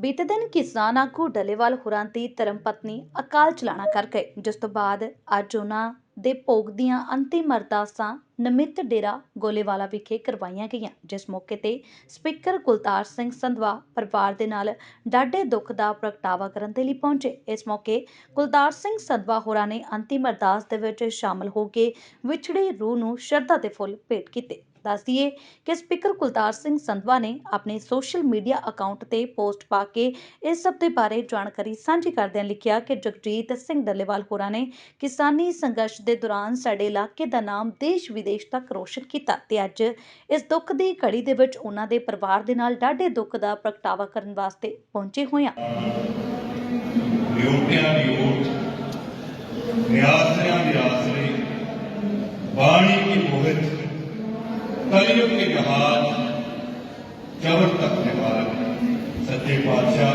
ਬੀਤੇ ਦਿਨ ਕਿਸਾਨ ਆਗੂ ਡੱਲੇਵਾਲ ਹੋਰਾਂ ਦੀ ਧਰਮ ਪਤਨੀ ਅਕਾਲ ਚਲਾਣਾ ਕਰ ਗਏ, ਜਿਸ ਤੋਂ ਬਾਅਦ ਅੱਜ ਉਹਨਾਂ ਦੇ ਭੋਗ ਦੀਆਂ ਅੰਤਿਮ ਅਰਦਾਸਾਂ ਨਮਿੱਤ ਡੇਰਾ ਗੋਲੇਵਾਲਾ ਵਿਖੇ ਕਰਵਾਈਆਂ ਗਈਆਂ, ਜਿਸ ਮੌਕੇ ਤੇ ਸਪੀਕਰ ਕੁਲਤਾਰ ਸਿੰਘ ਸੰਧਵਾ ਪਰਿਵਾਰ ਦੇ ਨਾਲ ਡਾਢੇ ਦੁੱਖ ਦਾ ਪ੍ਰਗਟਾਵਾ ਕਰਨ ਦੇ ਲਈ ਪਹੁੰਚੇ। ਇਸ ਮੌਕੇ ਕੁਲਤਾਰ ਸਿੰਘ ਸੰਧਵਾ ਹੋਰਾਂ ਨੇ ਅੰਤਿਮ ਅਰਦਾਸ ਦੇ ਵਿੱਚ ਸ਼ਾਮਲ ਹੋ ਕੇ ਵਿਛੜੀ ਰੂਹ ਨੂੰ ਸ਼ਰਧਾ ਦੇ ਫੁੱਲ ਭੇਟ ਕੀਤੇ। ਦੱਸ ਦਈਏ ਕਿ ਸਪੀਕਰ ਕੁਲਤਾਰ ਸਿੰਘ ਸੰਧਵਾ ਨੇ ਆਪਣੇ ਸੋਸ਼ਲ ਮੀਡੀਆ ਅਕਾਊਂਟ ਤੇ ਪੋਸਟ ਪਾ ਕੇ ਇਸ ਸਭ ਦੇ ਬਾਰੇ ਜਾਣਕਾਰੀ ਸਾਂਝੀ ਕਰਦਿਆਂ ਲਿਖਿਆ ਕਿ ਜਗਜੀਤ ਸਿੰਘ ਡੱਲੇਵਾਲ ਹੋਰਾਂ ਨੇ ਕਿਸਾਨੀ ਸੰਘਰਸ਼ ਦੇ ਦੌਰਾਨ ਸਾਡੇ ਇਲਾਕੇ ਦਾ ਨਾਮ ਦੇਸ਼ ਵਿਦੇਸ਼ ਤੱਕ ਰੋਸ਼ਨ ਕੀਤਾ ਤੇ ਅੱਜ ਇਸ ਦੁੱਖ ਦੀ ਘੜੀ ਦੇ ਵਿੱਚ ਉਹਨਾਂ ਦੇ ਪਰਿਵਾਰ ਦੇ ਨਾਲ ਡਾਢੇ ਦੁੱਖ ਦਾ ਪ੍ਰਗਟਾਵਾ ਕਰਨ ਵਾਸਤੇ ਪਹੁੰਚੇ ਹੋਏ ਹਾਂ। ਕਲਯੁਗ ਕੇ ਜਹਾਜ ਜਬਰ ਤੱਕ ਨਿਵਾਰਕ ਸੱਚੇ ਪਾਤਸ਼ਾਹ,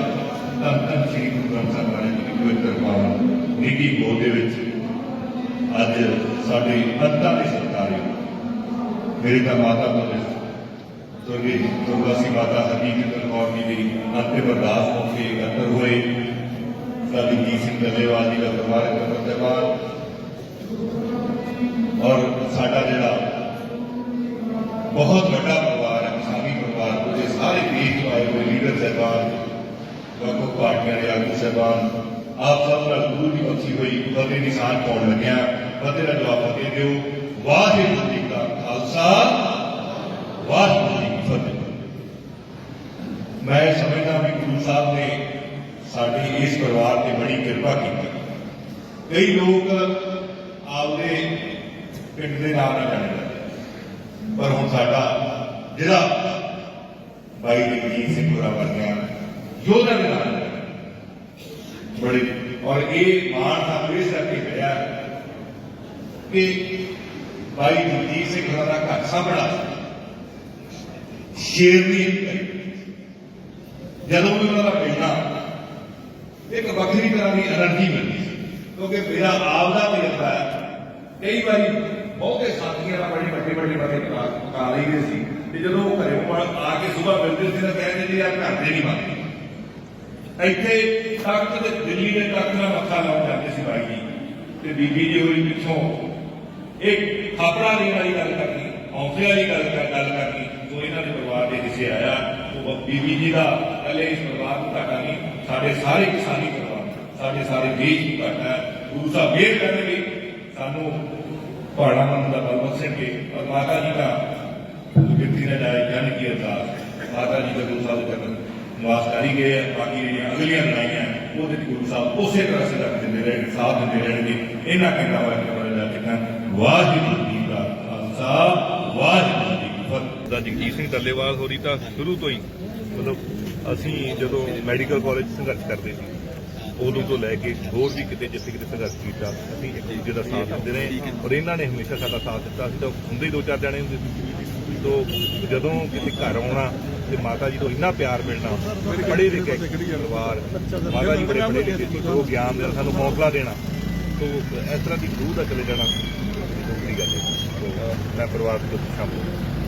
ਧੰਨ ਧੰਨ ਸ੍ਰੀ ਗੁਰੂ ਗ੍ਰੰਥ ਸਾਹਿਬ ਮਹਾਰਾਜ ਦੀ ਪਵਿੱਤਰ ਬਾਣੀ ਨਿੱਕੀ ਗੋਦ ਦੇ ਵਿੱਚ ਅੱਜ ਸਾਡੇ ਅੰਤਾਂ ਦੇ ਸਰਕਾਰੀ ਮੇਰੀ ਤਾਂ ਮਾਤਾ ਤੋਂ ਤੁਰਗੀ ਤੁਰਗਾਸੀ ਮਾਤਾ ਹਕੀਕਤ ਕੌਰ ਜੀ ਦੀ ਅੰਤਿਮ ਅਰਦਾਸ ਮੌਕੇ ਅੰਦਰ ਹੋਏ ਸਾਡੀ ਜੀ ਸਿੰਘ ਡੱਲੇਵਾਲ ਜੀ ਦਾ ਪਰਿਵਾਰਕ ਮੈਂਬਰ ਸਾਹਿਬਾਨ ਬਹੁਤ ਵੱਡਾ ਪਰਿਵਾਰ ਹੈ ਕਿਸਾਨੀ ਪਰਿਵਾਰ ਉਹਦੇ ਸਾਰੇ ਦੇਸ਼ ਤੋਂ ਆਏ ਹੋਏ ਲੀਡਰ ਸਾਹਿਬਾਨ ਵੱਖ ਵੱਖ ਪਾਰਟੀਆਂ ਦੇ ਆਗੂ ਸਾਹਿਬਾਨ ਆਪ ਸਭ ਦਾ ਗੁਰੂ ਦੀ ਬਖਸ਼ੀ ਹੋਈ ਫਤਿਹ ਨਿਸ਼ਾਨ ਪਾਉਣ ਲੱਗਿਆ ਫਤਿਹ ਦਾ ਜਵਾਬ ਫਤਿਹ ਦਿਓ ਵਾਹਿਗੁਰੂ ਜੀ ਕਾ ਖਾਲਸਾ ਵਾਹਿਗੁਰੂ ਜੀ ਕੀ ਫਤਿਹ ਮੈਂ ਸਮਝਦਾ ਵੀ ਗੁਰੂ ਸਾਹਿਬ ਨੇ ਸਾਡੀ ਇਸ ਪਰਿਵਾਰ ਤੇ ਬੜੀ ਕਿਰਪਾ ਕੀਤੀ ਕਈ ਲੋਕ ਆਪਦੇ ਪਿੰਡ ਦੇ ਨਾਮ ਨਾਲ ਜਾਣਦੇ ਨੇ। ਪਰ ਹੁਣ ਸਾਡਾ ਜਿਹੜਾ ਭਾਈ ਜਗਜੀਤ ਸਿੰਘ ਹੋਰਾ ਵਰਗਾ ਯੋਧਾ ਦੇ ਨਾਲ ਬੜੀ ਔਰ ਇਹ ਮਾਣ ਸਾਨੂੰ ਇਸ ਕਰਕੇ ਮਿਲਿਆ ਕਿ ਭਾਈ ਜਗਜੀਤ ਸਿੰਘ ਹੋਰਾ ਦਾ ਘਰ ਸਾਹਮਣਾ ਸ਼ੇਰਨੀ ਜਦੋਂ ਵੀ ਉਹਨਾਂ ਦਾ ਮਿਲਣਾ ਇੱਕ ਵੱਖਰੀ ਤਰ੍ਹਾਂ ਦੀ એનર્ਜੀ ਮਿਲਦੀ ਕਿਉਂਕਿ ਮੇਰਾ ਆਪ ਦਾ ਤਜਰਬਾ ਕਈ ਵਾਰੀ ਬਹੁਤੇ ਸਾਥੀਆਂ ਨਾਲ ਬੜੀ ਵੱਡੇ ਵੱਡੇ ਬੰਦੇ ਪਕਾ ਲਈਦੇ ਸੀ। ਤੇ ਜਦੋਂ ਉਹ ਘਰੇ ਕੋਲ ਆ ਕੇ ਸਵੇਰ ਮਿਲਦੇ ਸੀ ਤਾਂ ਕਹਿੰਦੇ ਜੀ ਯਾਰ ਘਰ ਦੇ ਨਹੀਂ ਬਣਦੇ ਇੱਥੇ ਤਖਤ ਦੇ ਦਿੱਲੀ ਦੇ ਤਖਤ ਨਾਲ ਮੱਥਾ ਲਾਉਣ ਜਾਂਦੇ ਸੀ ਬਾਈ ਜੀ। ਤੇ ਬੀਬੀ ਜੀ ਹੋਰੀ ਪਿੱਛੋਂ ਇੱਕ ਖਾਪੜਾ ਦੀ ਵਾਲੀ ਗੱਲ ਕਰਨੀ, ਹੌਸਲੇ ਵਾਲੀ ਗੱਲ ਕਰ ਗੱਲ ਕਰਨੀ, ਜੋ ਇਹਨਾਂ ਦੇ ਪਰਿਵਾਰ ਦੇ ਕਿਸੇ ਆਇਆ, ਉਹ ਬੀਬੀ ਜੀ ਦਾ ਪਹਿਲੇ ਇਸ ਪਰਿਵਾਰ ਨੂੰ ਘਾਟਾ ਨਹੀਂ, ਸਾਡੇ ਸਾਰੇ ਕਿਸਾਨੀ ਪਰਿਵਾਰ, ਸਾਡੇ ਸਾਰੇ ਦੇਸ਼ ਨੂੰ ਘਾਟਾ ਹੈ। ਗੁਰੂ ਸਾਹਿਬ ਮਿਹਰ ਕਰਨਗੇ ਸਾਨੂੰ ਪਹਾੜਾ ਮਨ ਦਾ ਬਲ ਬਖਸ਼ਣਗੇ ਔਰ ਮਾਤਾ ਜੀ ਦਾ ਗਿਣਤੀ ਨਾ ਜਾਏ ਜਨ ਕੀ ਅਰਦਾਸ ਮਾਤਾ ਜੀ ਦਾ ਗੁਰੂ ਸਾਹਿਬ ਦੇ ਚਰਨ ਨਿਵਾਸ ਕਰੀ ਗਏ ਹੈ ਬਾਕੀ ਜਿਹੜੀਆਂ ਅਗਲੀਆਂ ਲੜਾਈਆਂ ਉਹਦੇ ਗੁਰੂ ਸਾਹਿਬ ਉਸੇ ਤਰ੍ਹਾਂ ਸੇ ਰੱਖ ਦਿੰਦੇ ਰਹਿਣਗੇ, ਸਾਥ ਦਿੰਦੇ ਰਹਿਣਗੇ। ਇਹਨਾਂ ਕਹਿੰਦਾ ਵਾ ਕਿ ਬੜਾ ਜਾ ਕਿਤਾ ਵਾਹਿਗੁਰੂ ਜੀ ਦਾ ਖਾਲਸਾ, ਵਾਹਿਗੁਰੂ ਜੀ ਕੀ ਫਤਿਹ। ਦਾ ਜਗਜੀਤ ਸਿੰਘ ਡੱਲੇਵਾਲ ਹੋਰੀ ਤਾਂ ਸ਼ੁਰੂ ਤੋਂ ਹੀ ਮਤਲਬ ਅਸੀਂ ਜਦੋਂ ਮੈਡੀਕਲ ਕਾਲਜ ਸੰਘਰਸ਼ ਕਰਦੇ ਸੀ ਉਦੋਂ ਤੋਂ ਲੈ ਕੇ ਹੋਰ ਵੀ ਕਿਤੇ ਜਿੱਥੇ ਕਿਤੇ ਸੰਘਰਸ਼ ਕੀਤਾ ਅਸੀਂ ਇੱਕ ਦੂਜੇ ਦਾ ਸਾਥ ਦਿੰਦੇ ਰਹੇ ਔਰ ਇਹਨਾਂ ਨੇ ਹਮੇਸ਼ਾ ਸਾਡਾ ਸਾਥ ਦਿੱਤਾ। ਅਸੀਂ ਤਾਂ ਹੁੰਦੇ ਹੀ ਦੋ ਚਾਰ ਜਣੇ ਹੁੰਦੇ ਸੀ। ਤੋਂ ਜਦੋਂ ਕਿਤੇ ਘਰ ਆਉਣਾ ਤੇ ਮਾਤਾ ਜੀ ਤੋਂ ਇੰਨਾ ਪਿਆਰ ਮਿਲਣਾ ਪੜ੍ਹੇ ਲਿਖੇ ਪਰਿਵਾਰ ਮਾਤਾ ਜੀ ਬੜੇ ਪੜ੍ਹੇ ਲਿਖੇ ਸੀ ਉਹ ਗਿਆਨ ਦੇਣਾ ਸਾਨੂੰ ਹੌਸਲਾ ਦੇਣਾ। ਤੋਂ ਇਸ ਤਰ੍ਹਾਂ ਦੀ ਰੂਹ ਦਾ ਚਲੇ ਜਾਣਾ ਦੂਸਰੀ ਗੱਲ ਹੈ ਤੋਂ ਮੈਂ ਪਰਿਵਾਰ ਤੋਂ ਸ਼ਾਮਲ ਹਾਂ।